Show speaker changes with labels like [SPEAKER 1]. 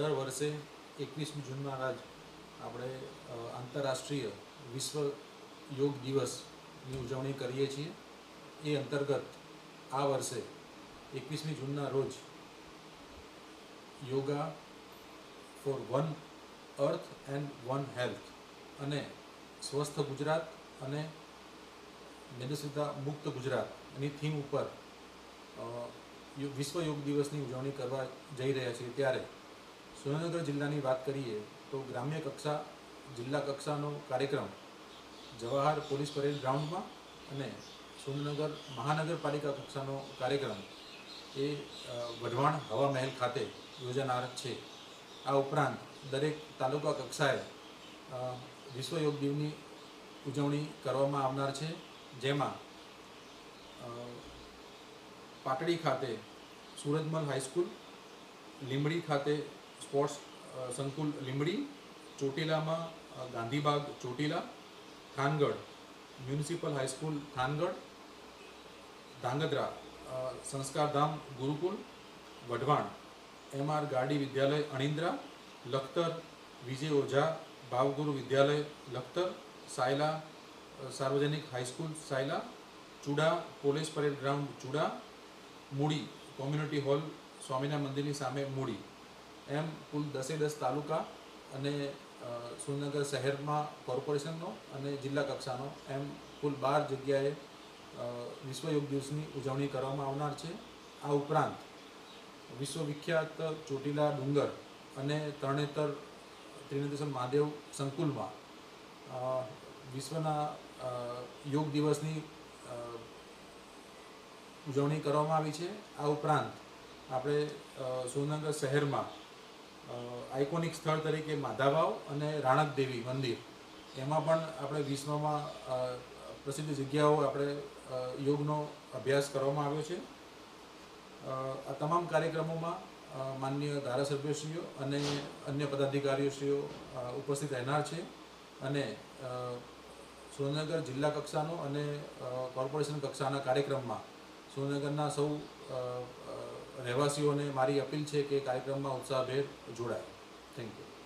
[SPEAKER 1] દર વર્ષે એકવીસમી જૂનના રાજ આપણે આંતરરાષ્ટ્રીય વિશ્વ યોગ દિવસની ઉજવણી કરીએ છીએ. એ અંતર્ગત આ વર્ષે એકવીસમી જૂનના રોજ yoga for one earth and one health અને સ્વસ્થ ગુજરાત અને મેદસ્વીતા મુક્ત ગુજરાત એની થીમ ઉપર વિશ્વ યોગ દિવસની ઉજવણી કરવા જઈ રહ્યા છીએ. ત્યારે સુરેન્દ્રનગર જિલ્લાની વાત કરીએ તો ગ્રામ્ય કક્ષા, જિલ્લા કક્ષાનો કાર્યક્રમ જવાહર પોલીસ પરેડ ગ્રાઉન્ડમાં અને સુરેન્દ્રનગર મહાનગરપાલિકા કક્ષાનો કાર્યક્રમ એ વઢવાણ હવા મહેલ ખાતે યોજાનાર છે. આ ઉપરાંત દરેક તાલુકા કક્ષાએ વિશ્વ યોગ દિવની ઉજવણી કરવામાં આવનાર છે, જેમાં પાટડી ખાતે સુરજમલ હાઈસ્કૂલ, લીંબડી ખાતે સ્પોર્ટ્સ સંકુલ Limbdi, ચોટીલામાં Gandhibagh, Chotila, Thangadh, municipal high school Thangadh, Dhrangadhra Sanskardham, gurukul, Wadhwan MR ગાડી વિદ્યાલય અણિન્દ્રા લખતર, વિજય ઓઝા ભાવગુરુ વિદ્યાલય, લખતર, સાયલા સાર્વજનિક high school Sayla, Chuda, police parade ground, Chuda, મૂડી, કોમ્યુનિટી હોલ, સ્વામિનારાયણ મંદિરની સામે મૂડી. એમ કુલ દસે દસ તાલુકા અને સુરેન્દ્રનગર શહેરમાં કોર્પોરેશનનો અને જિલ્લા કક્ષાનો એમ કુલ બાર જગ્યાએ વિશ્વ યોગ દિવસની ઉજવણી કરવામાં આવનાર છે. આ ઉપરાંત વિશ્વવિખ્યાત ચોટીલા ડુંગર અને તરણેતર ત્રિનેતેશ્વર મહાદેવ સંકુલમાં વિશ્વના યોગ દિવસની ઉજવણી કરવામાં આવી છે. આ ઉપરાંત આપણે સુરેન્દ્રનગર શહેરમાં આઇકોનિક સ્થળ તરીકે માધાવાવ અને રાણક દેવી મંદિર. એમાં પણ આપણે વિશ્વમાં પ્રસિદ્ધ જગ્યાઓ આપણે યોગનો અભ્યાસ કરવામાં આવ્યો છે. આ તમામ કાર્યક્રમોમાં માનનીય ધારાસભ્યશ્રીઓ અને અન્ય પદાધિકારીઓશ્રીઓ ઉપસ્થિત રહેનાર છે અને સુરેન્દ્રનગર જિલ્લા કક્ષાનો અને કોર્પોરેશન કક્ષાના કાર્યક્રમમાં સુરેન્દ્રનગરના સૌ રહેવાસીઓને મારી અપીલ છે કે કાર્યક્રમમાં ઉત્સાહભેર જોડાય. Thank you